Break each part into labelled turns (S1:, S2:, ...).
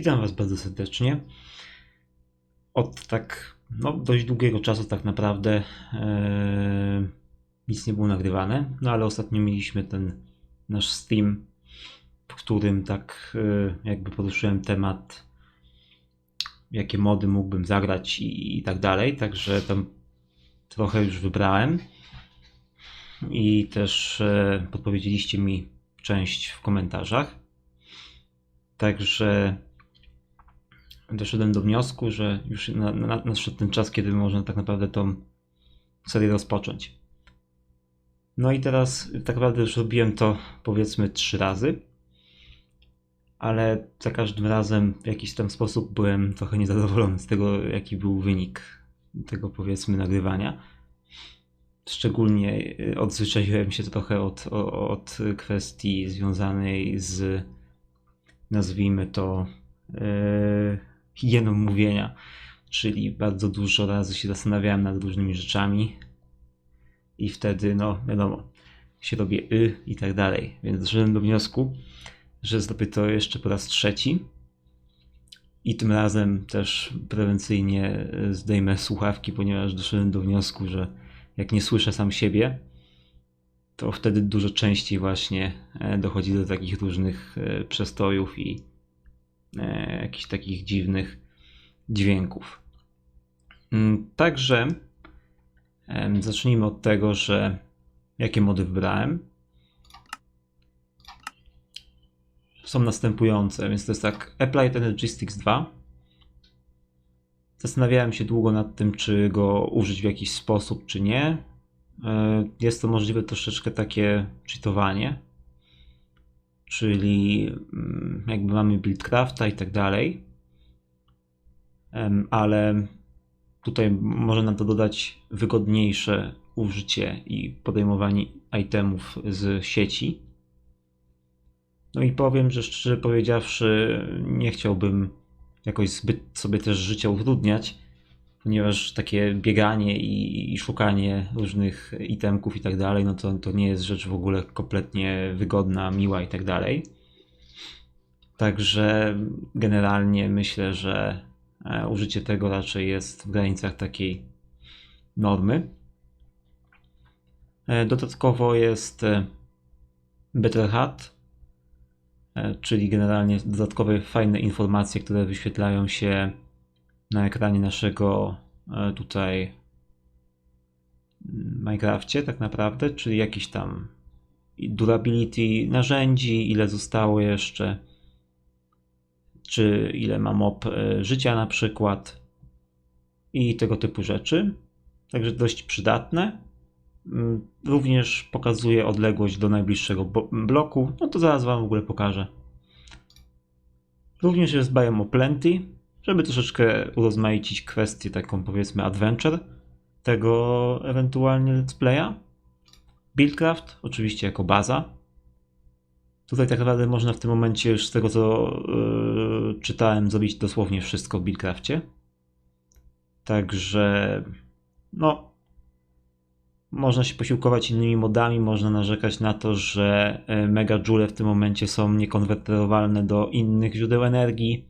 S1: Witam Was bardzo serdecznie. Od tak no, dość długiego czasu tak naprawdę e, nic nie było nagrywane, no ale ostatnio mieliśmy ten nasz stream, w którym tak e, jakby poruszyłem temat, jakie mody mógłbym zagrać i, i tak dalej, także tam trochę już wybrałem i też e, podpowiedzieliście mi część w komentarzach. Także doszedłem do wniosku, że już na, na, nadszedł ten czas, kiedy można tak naprawdę tą serię rozpocząć. No i teraz tak naprawdę już robiłem to powiedzmy trzy razy, ale za każdym razem w jakiś tam sposób byłem trochę niezadowolony z tego, jaki był wynik tego powiedzmy nagrywania. Szczególnie odzwyczaiłem się trochę od, od kwestii związanej z nazwijmy to yy, higieną mówienia, czyli bardzo dużo razy się zastanawiałem nad różnymi rzeczami i wtedy, no wiadomo, się robię y i tak dalej. Więc doszedłem do wniosku, że zrobię to jeszcze po raz trzeci i tym razem też prewencyjnie zdejmę słuchawki, ponieważ doszedłem do wniosku, że jak nie słyszę sam siebie, to wtedy dużo częściej właśnie e, dochodzi do takich różnych e, przestojów i e, jakichś takich dziwnych dźwięków. Mm, także zacznijmy od tego, że jakie mody wybrałem. Są następujące, więc to jest tak Applied Energistics 2. Zastanawiałem się długo nad tym, czy go użyć w jakiś sposób, czy nie. E, jest to możliwe troszeczkę takie cheatowanie, czyli mm, jakby mamy buildcrafta i tak dalej, ale tutaj może nam to dodać wygodniejsze użycie i podejmowanie itemów z sieci. No i powiem, że szczerze powiedziawszy, nie chciałbym jakoś zbyt sobie też życia utrudniać, ponieważ takie bieganie i, i, szukanie różnych itemków i tak dalej, no to, to nie jest rzecz w ogóle kompletnie wygodna, miła i tak dalej. Także generalnie myślę, że e, użycie tego raczej jest w granicach takiej normy. E, dodatkowo jest e, Better Hat, czyli generalnie dodatkowe fajne informacje, które wyświetlają się na ekranie naszego e, tutaj Minecrafcie tak naprawdę, czyli jakiś tam durability narzędzi, ile zostało jeszcze, czy ile ma mob e, życia na przykład i tego typu rzeczy. Także dość przydatne. Mm, również pokazuje odległość do najbliższego bloku. No to zaraz Wam w ogóle pokażę. Również jest Biome Plenty, żeby troszeczkę urozmaicić kwestię taką powiedzmy adventure tego ewentualnie let's playa. Buildcraft oczywiście jako baza. Tutaj tak naprawdę można w tym momencie już z tego co yy, czytałem zrobić dosłownie wszystko w Buildcrafcie. Także no można się posiłkować innymi modami, można narzekać na to, że e, mega w tym momencie są niekonwerterowalne do innych źródeł energii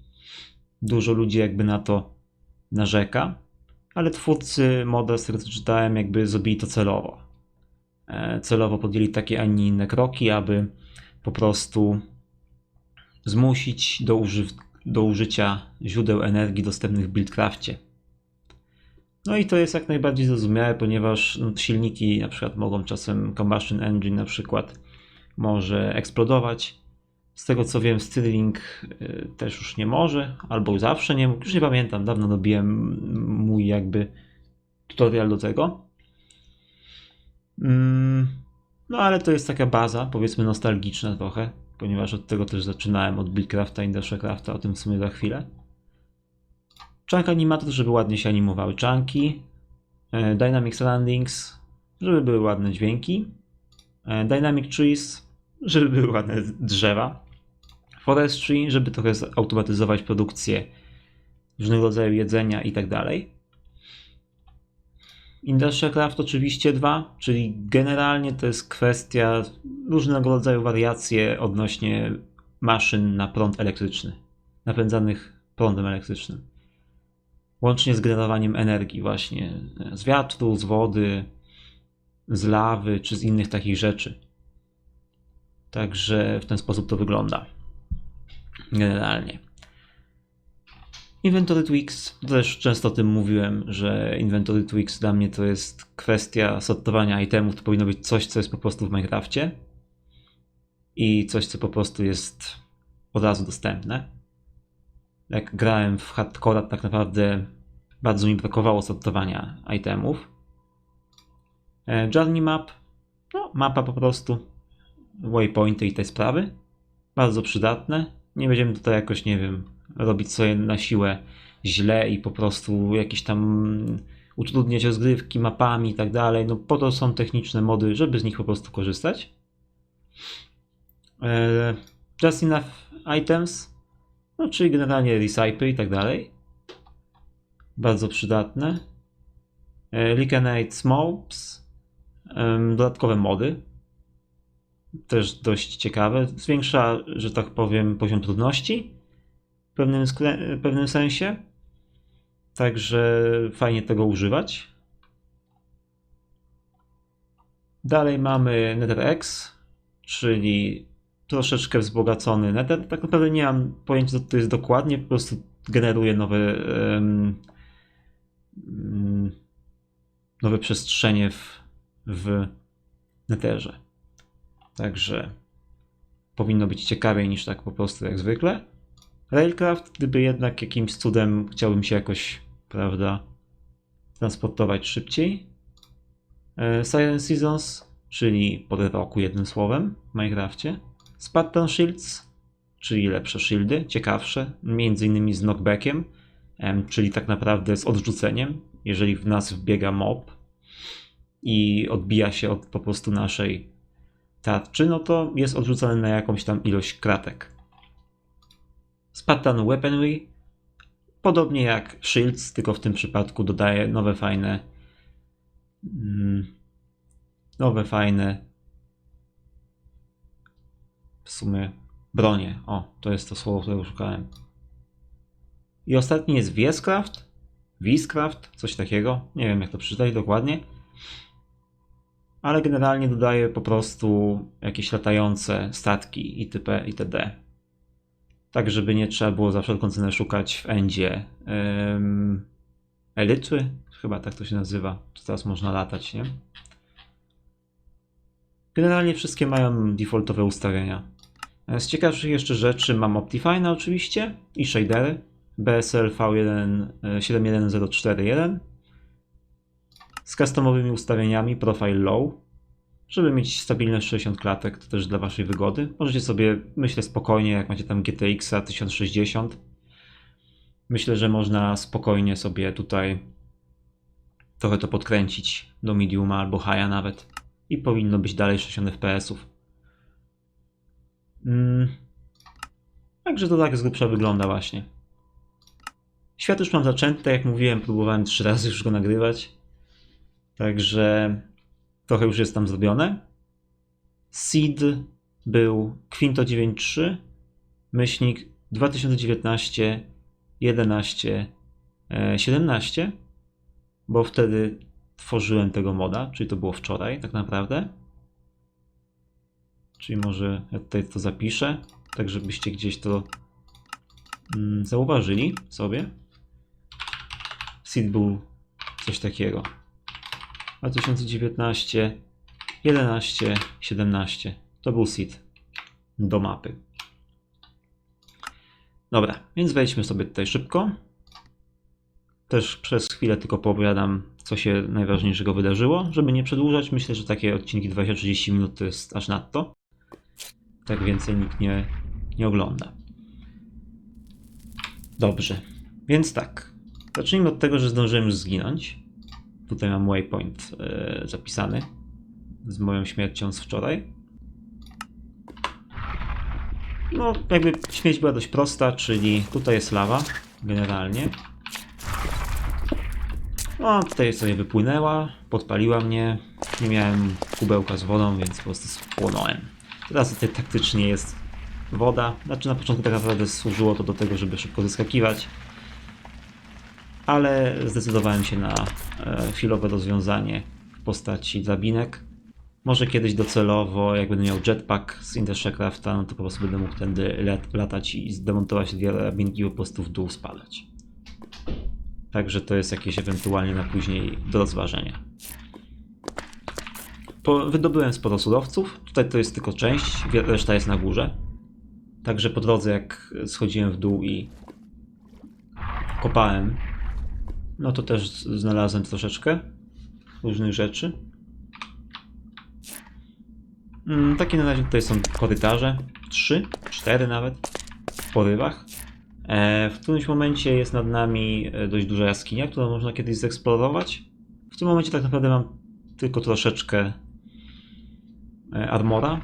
S1: dużo ludzi jakby na to narzeka, ale twórcy moda, z tego czytałem, jakby zrobili to celowo. E, celowo podjęli takie, a nie inne kroki, aby po prostu zmusić do, uży do użycia źródeł energii dostępnych w Buildcrafcie. No i to jest jak najbardziej zrozumiałe, ponieważ no, silniki na przykład mogą czasem combustion engine na przykład może eksplodować, z tego co wiem, Stirling y, też już nie może, albo zawsze nie mógł. Już nie pamiętam, dawno dobiłem mój jakby tutorial do tego. Mm, no ale to jest taka baza, powiedzmy nostalgiczna trochę, ponieważ od tego też zaczynałem, od Buildcrafta, Industrialcrafta, o tym w sumie za chwilę. Chunk Animator, żeby ładnie się animowały czanki. E, Dynamics Landings, żeby były ładne dźwięki. E, Dynamic Trees, żeby były ładne drzewa forestry, żeby trochę zautomatyzować produkcję różnego rodzaju jedzenia i tak dalej. Industrial Craft oczywiście dwa, czyli generalnie to jest kwestia różnego rodzaju wariacje odnośnie maszyn na prąd elektryczny. napędzanych prądem elektrycznym. Łącznie z generowaniem energii, właśnie z wiatru, z wody, z lawy czy z innych takich rzeczy. Także w ten sposób to wygląda. Generalnie. Inventory Tweaks, też często o tym mówiłem, że Inventory Tweaks dla mnie to jest kwestia sortowania itemów, to powinno być coś, co jest po prostu w Minecrafcie i coś, co po prostu jest od razu dostępne. Jak grałem w hardcore, tak naprawdę bardzo mi brakowało sortowania itemów. E, Journey Map, no mapa po prostu, waypointy i te sprawy. Bardzo przydatne. Nie będziemy tutaj jakoś, nie wiem, robić sobie na siłę źle i po prostu jakieś tam utrudniać rozgrywki mapami i tak dalej. No po to są techniczne mody, żeby z nich po prostu korzystać. E, Just enough items, no czyli generalnie recycle i tak dalej. Bardzo przydatne. E, Licanite Smokes, dodatkowe mody, też dość ciekawe. Zwiększa, że tak powiem, poziom trudności w pewnym, w pewnym sensie. Także fajnie tego używać. Dalej mamy NetherX, czyli troszeczkę wzbogacony Nether. Tak naprawdę nie mam pojęcia, co to jest dokładnie, po prostu generuje nowe, mm, nowe przestrzenie w, w Netherze. Także powinno być ciekawiej niż tak po prostu jak zwykle. Railcraft, gdyby jednak jakimś cudem chciałbym się jakoś, prawda, transportować szybciej. E, Silent Seasons, czyli pory roku jednym słowem w Minecrafcie. Spartan Shields, czyli lepsze shieldy, ciekawsze, między innymi z knockbackiem, em, czyli tak naprawdę z odrzuceniem, jeżeli w nas wbiega mob i odbija się od po prostu naszej tarczy, no to jest odrzucany na jakąś tam ilość kratek. Spartan Weaponry, podobnie jak Shields, tylko w tym przypadku dodaje nowe fajne mm, nowe fajne w sumie bronie. O, to jest to słowo, którego szukałem. I ostatni jest Wiescraft, Wiscraft, coś takiego. Nie wiem jak to przeczytać dokładnie. Ale generalnie dodaje po prostu jakieś latające statki itp. itd. Tak, żeby nie trzeba było za wszelką cenę szukać w endzie um, elitry, chyba tak to się nazywa. Czy teraz można latać, nie? Generalnie wszystkie mają defaultowe ustawienia. Z ciekawszych jeszcze rzeczy mam Optifine oczywiście i shadery BSL V1 e, 71041 z customowymi ustawieniami Profile Low, żeby mieć stabilne 60 klatek, to też dla Waszej wygody. Możecie sobie, myślę spokojnie, jak macie tam GTX 1060, myślę, że można spokojnie sobie tutaj trochę to podkręcić do mediuma albo high'a nawet i powinno być dalej 60 fps-ów. Mm. Także to tak z grubsza wygląda właśnie. Świat już mam zaczęty, jak mówiłem, próbowałem trzy razy już go nagrywać. Także trochę już jest tam zrobione. Seed był Quinto 9.3, myślnik 2019 11 e, 17, bo wtedy tworzyłem tego moda, czyli to było wczoraj tak naprawdę. Czyli może ja tutaj to zapiszę, tak żebyście gdzieś to mm, zauważyli sobie. Seed był coś takiego. 2019, 11, 17. To był seed do mapy. Dobra, więc wejdźmy sobie tutaj szybko. Też przez chwilę tylko poopowiadam, co się najważniejszego wydarzyło, żeby nie przedłużać. Myślę, że takie odcinki 20-30 minut to jest aż nadto. Tak więcej nikt nie, nie ogląda. Dobrze, więc tak. Zacznijmy od tego, że zdążyłem zginąć. Tutaj mam waypoint e, zapisany z moją śmiercią z wczoraj. No, jakby śmierć była dość prosta, czyli tutaj jest lawa generalnie. No, tutaj sobie wypłynęła, podpaliła mnie. Nie miałem kubełka z wodą, więc po prostu spłonąłem. Teraz tutaj taktycznie jest woda. Znaczy na początku tak naprawdę służyło to do tego, żeby szybko zeskakiwać. Ale zdecydowałem się na e, chwilowe rozwiązanie w postaci drabinek. Może kiedyś docelowo, jak będę miał jetpack z Intershacrafta, no to po prostu będę mógł tędy lat, latać i zdemontować dwie drabinki i po prostu w dół spadać. Także to jest jakieś ewentualnie na później do rozważenia. Po, wydobyłem sporo surowców. Tutaj to jest tylko część, reszta jest na górze. Także po drodze, jak schodziłem w dół i kopałem, no to też znalazłem troszeczkę różnych rzeczy. Mm, Takie na razie tutaj są korytarze. Trzy, cztery nawet w porywach. E, w którymś momencie jest nad nami e, dość duża jaskinia, którą można kiedyś zeksplorować. W tym momencie tak naprawdę mam tylko troszeczkę e, armora.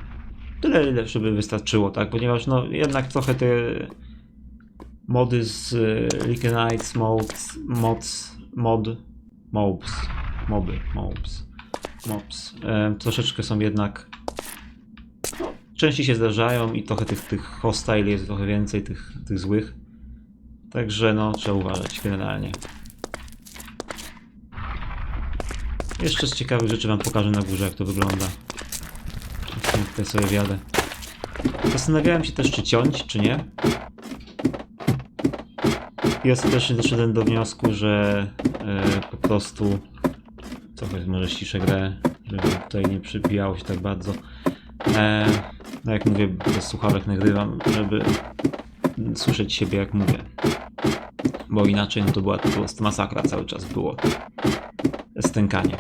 S1: Tyle, ile żeby wystarczyło, tak? Ponieważ no jednak trochę te mody z e, Lichenites, mods, mod, mobs, moby, mobs, mobs, e, troszeczkę są jednak no, częściej się zdarzają i trochę tych, tych hostile jest trochę więcej, tych, tych złych. Także no, trzeba uważać generalnie. Jeszcze z ciekawych rzeczy wam pokażę na górze, jak to wygląda. Tutaj sobie wjadę. Zastanawiałem się też, czy ciąć, czy nie. I ostatecznie doszedłem do wniosku, że e, po prostu trochę może ściszę grę, żeby tutaj nie przybijało się tak bardzo. E, no jak mówię, bez słuchawek nagrywam, żeby słyszeć siebie jak mówię. Bo inaczej no to była to po masakra cały czas było. Stękanie.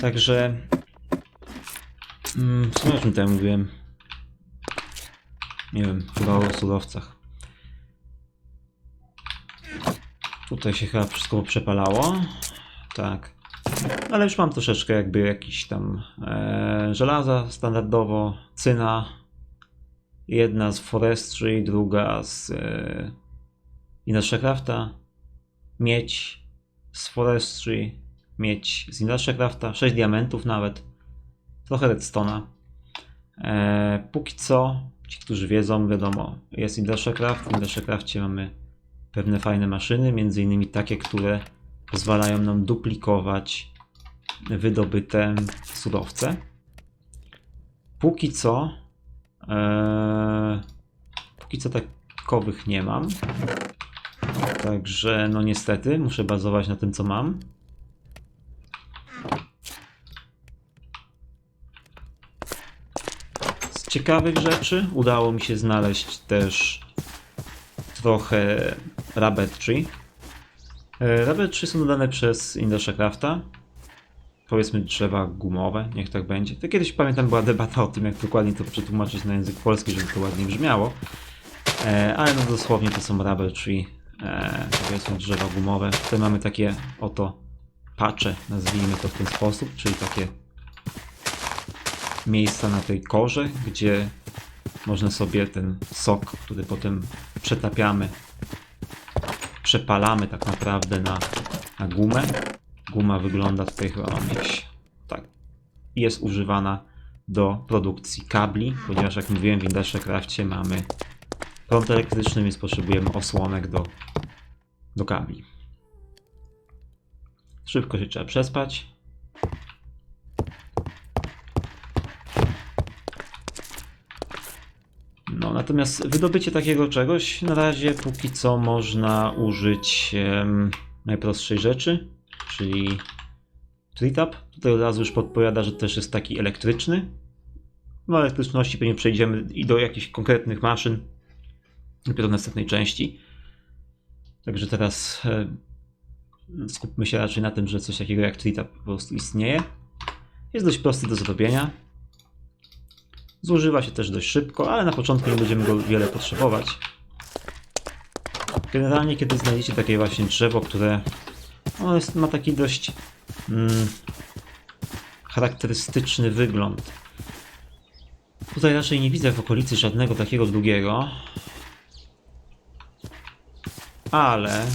S1: Także w sumie o czym tutaj mówiłem? Nie wiem, chyba o surowcach. Tutaj się chyba wszystko przepalało. Tak. Ale już mam troszeczkę jakby jakiś tam e, żelaza standardowo, cyna. Jedna z Forestry, druga z e, Innershacrafta. Miedź z Forestry, miedź z Innershacrafta, 6 diamentów nawet. Trochę redstone'a. E, póki co, ci, którzy wiedzą, wiadomo, jest Innershacraft. W Innershacrafcie mamy pewne fajne maszyny, między innymi takie, które pozwalają nam duplikować wydobyte surowce. Póki co, e, póki co takowych nie mam. Także, no niestety, muszę bazować na tym, co mam. Z ciekawych rzeczy udało mi się znaleźć też trochę Rabbit Tree. E, Rabbit Tree są dodane przez Indoshacrafta. Powiedzmy drzewa gumowe, niech tak będzie. To kiedyś pamiętam była debata o tym, jak dokładnie to przetłumaczyć na język polski, żeby to ładnie brzmiało. E, ale no dosłownie to są Rabbit Tree, e, powiedzmy drzewa gumowe. Tutaj mamy takie oto pacze, nazwijmy to w ten sposób, czyli takie miejsca na tej korze, gdzie można sobie ten sok, który potem przetapiamy, przepalamy tak naprawdę na, na gumę. Guma wygląda tutaj chyba mam gdzieś tak. Jest używana do produkcji kabli, ponieważ jak mówiłem w Industry mamy prąd elektryczny, więc potrzebujemy osłonek do, do kabli. Szybko się trzeba przespać. No, natomiast wydobycie takiego czegoś na razie póki co można użyć em, najprostszej rzeczy, czyli Tritap. Tutaj od razu już podpowiada, że też jest taki elektryczny. No, elektryczności pewnie przejdziemy i do jakichś konkretnych maszyn dopiero w następnej części. Także teraz e, skupmy się raczej na tym, że coś takiego jak Tritap po prostu istnieje. Jest dość prosty do zrobienia. Zużywa się też dość szybko, ale na początku nie będziemy go wiele potrzebować. Generalnie, kiedy znajdziecie takie właśnie drzewo, które ono jest, ma taki dość mm, charakterystyczny wygląd. Tutaj raczej nie widzę w okolicy żadnego takiego długiego. Ale...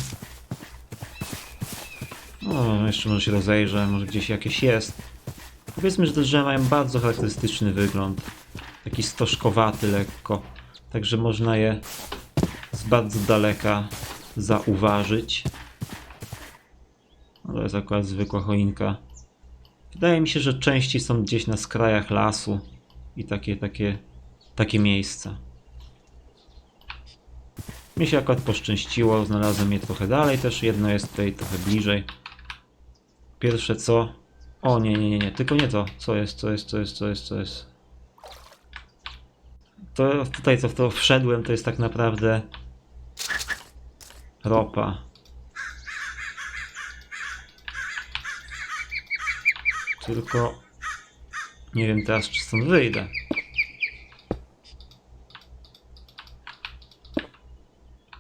S1: No, jeszcze może się rozejrzę, może gdzieś jakieś jest. Powiedzmy, że te drzewa mają bardzo charakterystyczny wygląd. Taki stożkowaty lekko. Także można je z bardzo daleka zauważyć. No to jest akurat zwykła choinka. Wydaje mi się, że częściej są gdzieś na skrajach lasu i takie, takie, takie miejsca. Mi się akurat poszczęściło, znalazłem je trochę dalej, też jedno jest tutaj trochę bliżej. Pierwsze co? O nie, nie, nie, nie, tylko nie to. Co jest, co jest, co jest, co jest, co jest. To tutaj co w to wszedłem, to jest tak naprawdę ropa. Tylko nie wiem teraz, czy stąd wyjdę.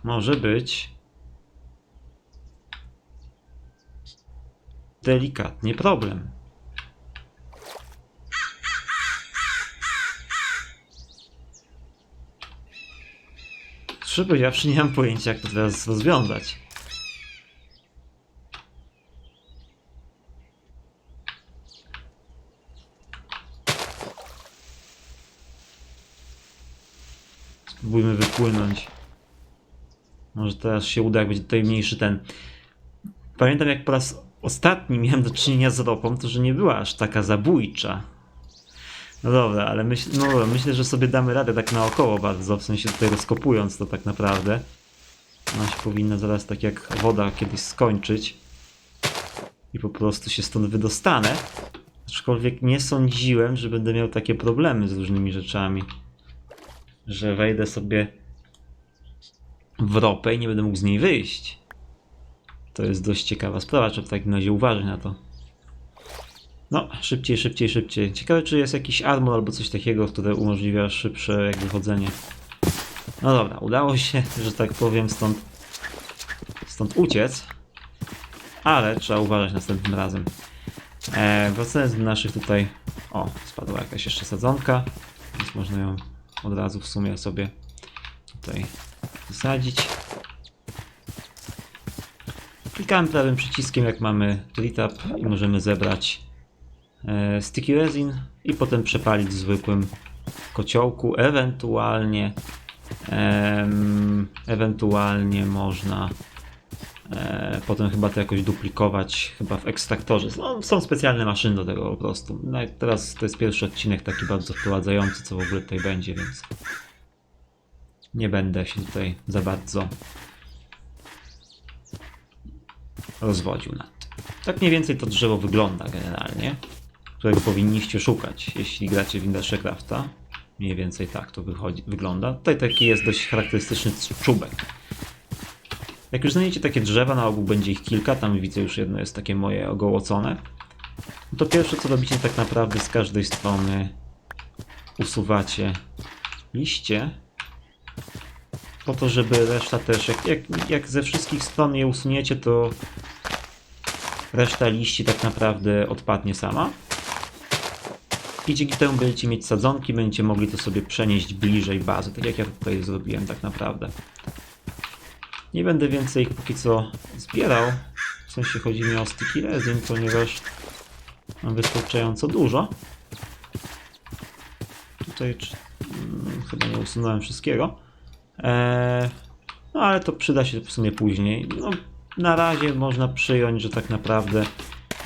S1: Może być delikatnie problem. Szczerze powiedziawszy, nie mam pojęcia, jak to teraz rozwiązać. Spróbujmy wypłynąć. Może teraz się uda, jak będzie tutaj mniejszy ten. Pamiętam, jak po raz ostatni miałem do czynienia z ropą, to że nie była aż taka zabójcza. No dobra, ale myśl, no dobra, myślę, że sobie damy radę tak naokoło bardzo, w sensie tutaj rozkopując to tak naprawdę. Ona się powinna zaraz tak jak woda kiedyś skończyć. I po prostu się stąd wydostanę. Aczkolwiek nie sądziłem, że będę miał takie problemy z różnymi rzeczami. Że wejdę sobie w ropę i nie będę mógł z niej wyjść. To jest dość ciekawa sprawa, trzeba w takim razie uważać na to. No, szybciej, szybciej, szybciej. Ciekawe, czy jest jakiś armor albo coś takiego, które umożliwia szybsze jakby chodzenie. No dobra, udało się, że tak powiem, stąd, stąd uciec. Ale trzeba uważać następnym razem. E, wracając do naszych tutaj... O, spadła jakaś jeszcze sadzonka, więc można ją od razu w sumie sobie tutaj wysadzić. Klikamy prawym przyciskiem, jak mamy tritap i możemy zebrać sticky resin i potem przepalić w zwykłym kociołku. Ewentualnie ewentualnie można e, potem chyba to jakoś duplikować chyba w ekstraktorze. No, są specjalne maszyny do tego po prostu. No, teraz to jest pierwszy odcinek taki bardzo wprowadzający, co w ogóle tutaj będzie, więc nie będę się tutaj za bardzo rozwodził nad tym. Tak mniej więcej to drzewo wygląda generalnie, którego powinniście szukać, jeśli gracie w Industrycrafta. Mniej więcej tak to wychodzi, wygląda. Tutaj taki jest dość charakterystyczny czubek. Jak już znajdziecie takie drzewa, na ogół będzie ich kilka, tam widzę już jedno jest takie moje ogołocone. To pierwsze co robicie tak naprawdę z każdej strony usuwacie liście, po to, żeby reszta też, jak, jak, jak ze wszystkich stron je usuniecie, to reszta liści tak naprawdę odpadnie sama. I dzięki temu będziecie mieć sadzonki, będziecie mogli to sobie przenieść bliżej bazy, tak jak ja tutaj zrobiłem tak naprawdę. Nie będę więcej ich póki co zbierał, w sensie chodzi mi o sticky resin, ponieważ mam wystarczająco dużo. Tutaj hmm, chyba nie usunąłem wszystkiego. Eee, no ale to przyda się w sumie później. No, na razie można przyjąć, że tak naprawdę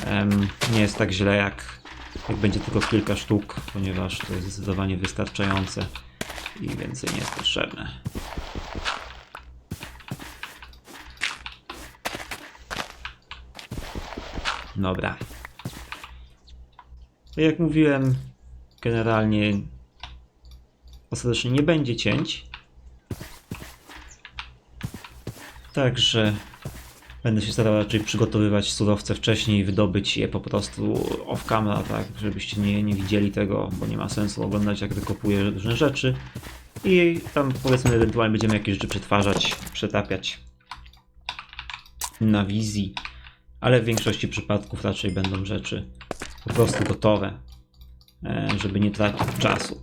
S1: em, nie jest tak źle, jak, jak będzie tylko kilka sztuk, ponieważ to jest zdecydowanie wystarczające i więcej nie jest potrzebne. Dobra. Tak jak mówiłem, generalnie ostatecznie nie będzie cięć. Także będę się starał raczej przygotowywać surowce wcześniej wydobyć je po prostu off camera, tak, żebyście nie, nie widzieli tego, bo nie ma sensu oglądać jak wykopuję różne rzeczy. I tam powiedzmy ewentualnie będziemy jakieś rzeczy przetwarzać, przetapiać na wizji, ale w większości przypadków raczej będą rzeczy po prostu gotowe, e, żeby nie tracić czasu.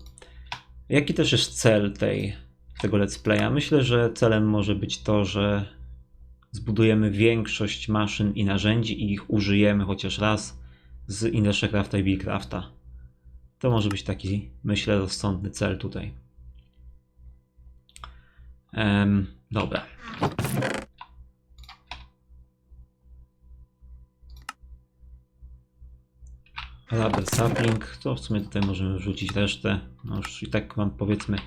S1: Jaki też jest cel tej, tego let's playa? Myślę, że celem może być to, że zbudujemy większość maszyn i narzędzi i ich użyjemy chociaż raz z Industrycrafta i Billcrafta. To może być taki, myślę, rozsądny cel tutaj. Em, dobra. Rubber sapling, to w sumie tutaj możemy wrzucić resztę. No już i tak mam powiedzmy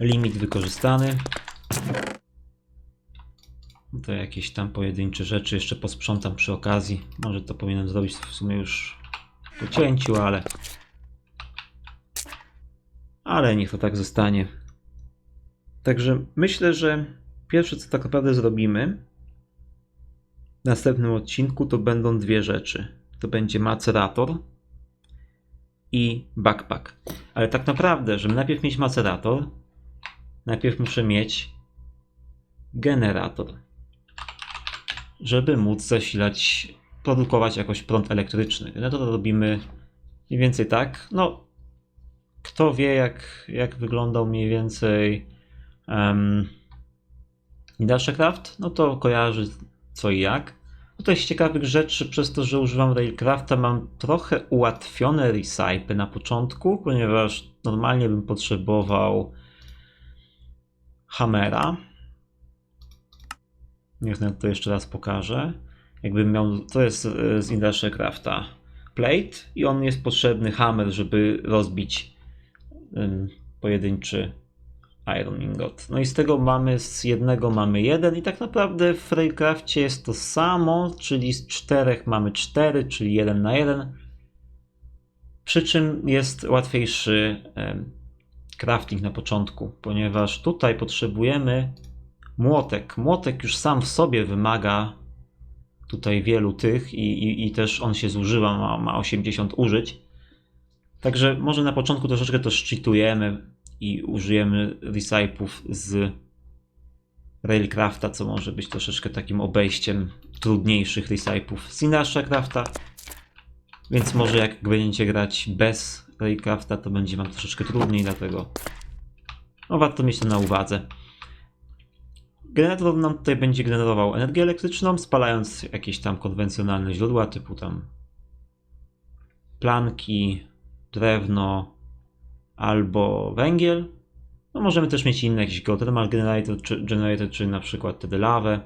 S1: limit wykorzystany. To jakieś tam pojedyncze rzeczy jeszcze posprzątam przy okazji. Może to powinienem zrobić w sumie już po cięciu, ale ale niech to tak zostanie. Także myślę, że pierwsze co tak naprawdę zrobimy w następnym odcinku to będą dwie rzeczy. To będzie macerator i backpack. Ale tak naprawdę, żeby najpierw mieć macerator, najpierw muszę mieć generator, żeby móc zasilać, produkować jakoś prąd elektryczny. Generator robimy mniej więcej tak. No, kto wie, jak, jak wyglądał mniej więcej um, Craft, no to kojarzy co i jak. Tutaj z ciekawych rzeczy, przez to, że używam Railcrafta, mam trochę ułatwione recypy na początku, ponieważ normalnie bym potrzebował Hammera. Niech nawet to jeszcze raz pokażę. Jakbym miał, to jest e, z Industrial Crafta plate i on jest potrzebny hammer, żeby rozbić um, pojedynczy Iron Ingot. No i z tego mamy, z jednego mamy jeden i tak naprawdę w Railcrafcie jest to samo, czyli z czterech mamy cztery, czyli jeden na jeden. Przy czym jest łatwiejszy crafting na początku, ponieważ tutaj potrzebujemy młotek. Młotek już sam w sobie wymaga tutaj wielu tych i, i, i też on się zużywa, ma, ma 80 użyć. Także może na początku troszeczkę to szczytujemy, i użyjemy recipe'ów z Railcrafta, co może być troszeczkę takim obejściem trudniejszych recipe'ów z Inasha Crafta. Więc może jak będziecie grać bez Railcrafta, to będzie wam troszeczkę trudniej, dlatego no warto mieć to na uwadze. Generator nam tutaj będzie generował energię elektryczną, spalając jakieś tam konwencjonalne źródła, typu tam planki, drewno, albo węgiel. No możemy też mieć inne, jakiś geothermal generator, czy, generator, czy na przykład wtedy lawę.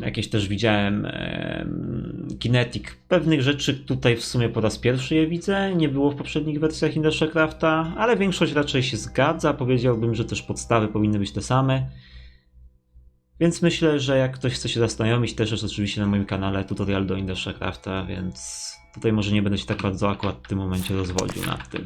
S1: Jakieś też widziałem e, kinetic. Pewnych rzeczy tutaj w sumie po raz pierwszy je widzę. Nie było w poprzednich wersjach Industrial Crafta, ale większość raczej się zgadza. Powiedziałbym, że też podstawy powinny być te same. Więc myślę, że jak ktoś chce się zaznajomić, też jest oczywiście na moim kanale tutorial do Industrial Crafta, więc tutaj może nie będę się tak bardzo akurat w tym momencie rozwodził nad tym.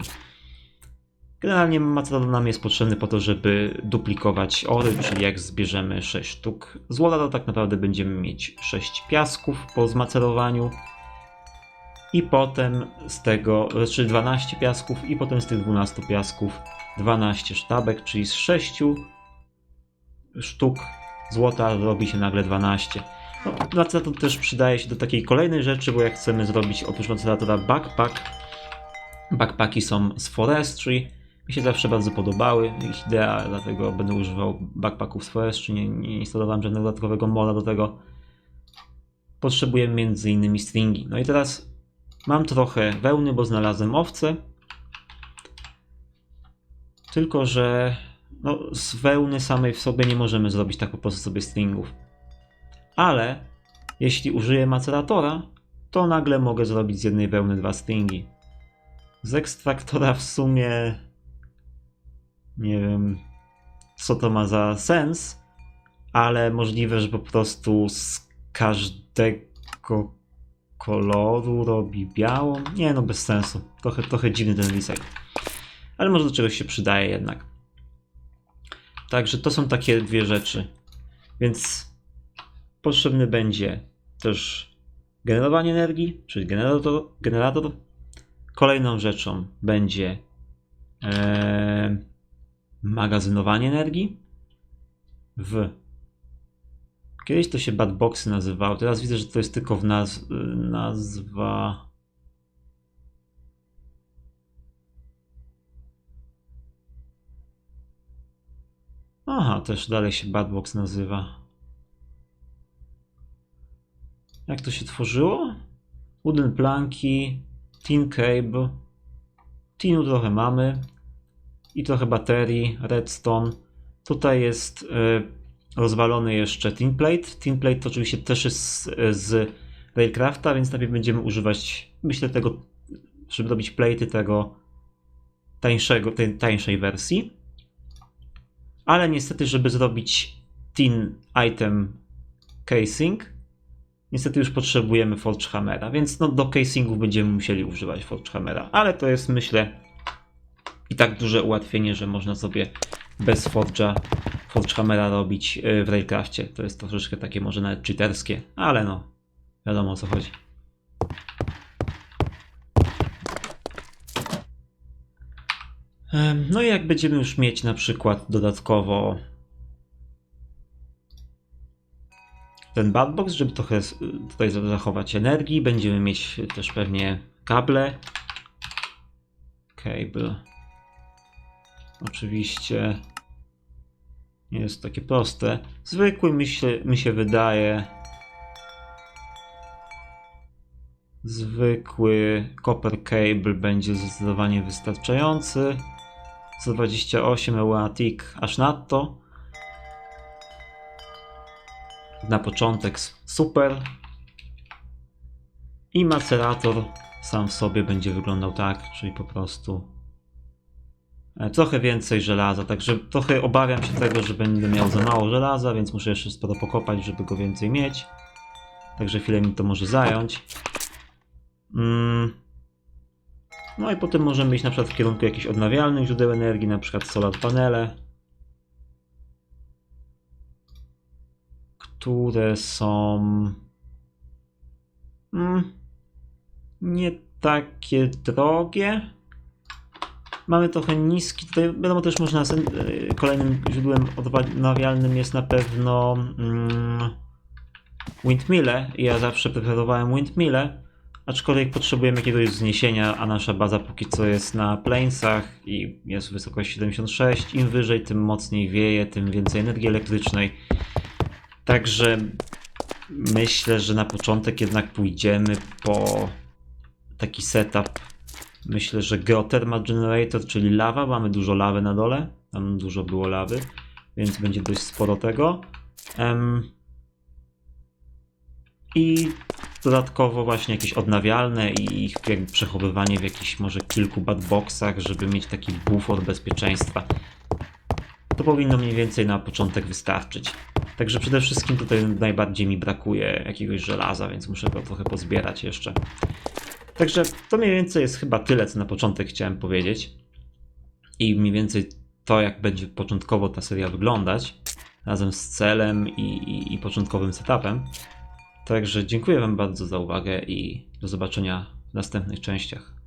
S1: Generalnie macedon nam jest potrzebny po to, żeby duplikować ory, czyli jak zbierzemy 6 sztuk złota, to tak naprawdę będziemy mieć 6 piasków po zmacerowaniu i potem z tego, czy 12 piasków i potem z tych 12 piasków 12 sztabek, czyli z 6 sztuk złota robi się nagle 12. No, macerator też przydaje się do takiej kolejnej rzeczy, bo jak chcemy zrobić oprócz maceratora backpack, backpacki są z forestry, mi się zawsze bardzo podobały, ich idea, dlatego będę używał backpacków z Forest, nie, nie instalowałem żadnego dodatkowego moda do tego. Potrzebuję między innymi stringi. No i teraz mam trochę wełny, bo znalazłem owce. Tylko, że no, z wełny samej w sobie nie możemy zrobić tak po prostu sobie stringów. Ale jeśli użyję maceratora, to nagle mogę zrobić z jednej wełny dwa stringi. Z ekstraktora w sumie nie wiem, co to ma za sens, ale możliwe, że po prostu z każdego koloru robi białą. Nie, no bez sensu. Trochę, trochę dziwny ten recycle. Ale może do czegoś się przydaje jednak. Także to są takie dwie rzeczy. Więc potrzebny będzie też generowanie energii, czyli generator. generator. Kolejną rzeczą będzie ee, magazynowanie energii w. Kiedyś to się Badboxy nazywało, teraz widzę, że to jest tylko w naz nazwa. Aha, też dalej się Badbox nazywa. Jak to się tworzyło? Wooden planki, tin cable, tinu trochę mamy i trochę baterii, redstone. Tutaj jest e, rozwalony jeszcze tinplate. Tinplate to oczywiście też jest z, z Railcrafta, więc najpierw będziemy używać, myślę, tego, żeby robić platy tego tańszego, tej tańszej wersji. Ale niestety, żeby zrobić tin item casing, niestety już potrzebujemy Forge Hammera, więc no, do casingów będziemy musieli używać Forge Hammera, ale to jest myślę i tak duże ułatwienie, że można sobie bez Forge'a Forge Hammera robić yy, w Railcrafcie. To jest troszeczkę takie może nawet cheaterskie, ale no wiadomo o co chodzi. No i jak będziemy już mieć na przykład dodatkowo ten badbox, żeby trochę tutaj zachować energii, będziemy mieć też pewnie kable. Cable. Oczywiście nie jest takie proste. Zwykły mi się, mi się wydaje. Zwykły copper cable będzie zdecydowanie wystarczający. 128 EUATIC aż nadto. Na początek super. I macerator sam w sobie będzie wyglądał tak, czyli po prostu e, trochę więcej żelaza, także trochę obawiam się tego, że będę miał za mało żelaza, więc muszę jeszcze sporo pokopać, żeby go więcej mieć. Także chwilę mi to może zająć. Mm. No i potem możemy iść na przykład w kierunku jakichś odnawialnych źródeł energii, na przykład solar panele, które są mm, nie takie drogie. Mamy trochę niski, tutaj wiadomo też można, e, kolejnym źródłem odnawialnym jest na pewno mm, windmille. Ja zawsze preferowałem windmille, aczkolwiek potrzebujemy jakiegoś wzniesienia, a nasza baza póki co jest na plains,ach i jest wysokość 76. Im wyżej, tym mocniej wieje, tym więcej energii elektrycznej. Także myślę, że na początek jednak pójdziemy po taki setup. Myślę, że Geothermal Generator, czyli lawa. Mamy dużo lawy na dole. Tam dużo było lawy, więc będzie dość sporo tego. Em, I dodatkowo właśnie jakieś odnawialne i ich przechowywanie w jakichś może kilku badboxach, żeby mieć taki bufor bezpieczeństwa. To powinno mniej więcej na początek wystarczyć. Także przede wszystkim tutaj najbardziej mi brakuje jakiegoś żelaza, więc muszę go trochę pozbierać jeszcze. Także to mniej więcej jest chyba tyle, co na początek chciałem powiedzieć. I mniej więcej to, jak będzie początkowo ta seria wyglądać, razem z celem i, i, i początkowym setupem. Także dziękuję Wam bardzo za uwagę i do zobaczenia w następnych częściach.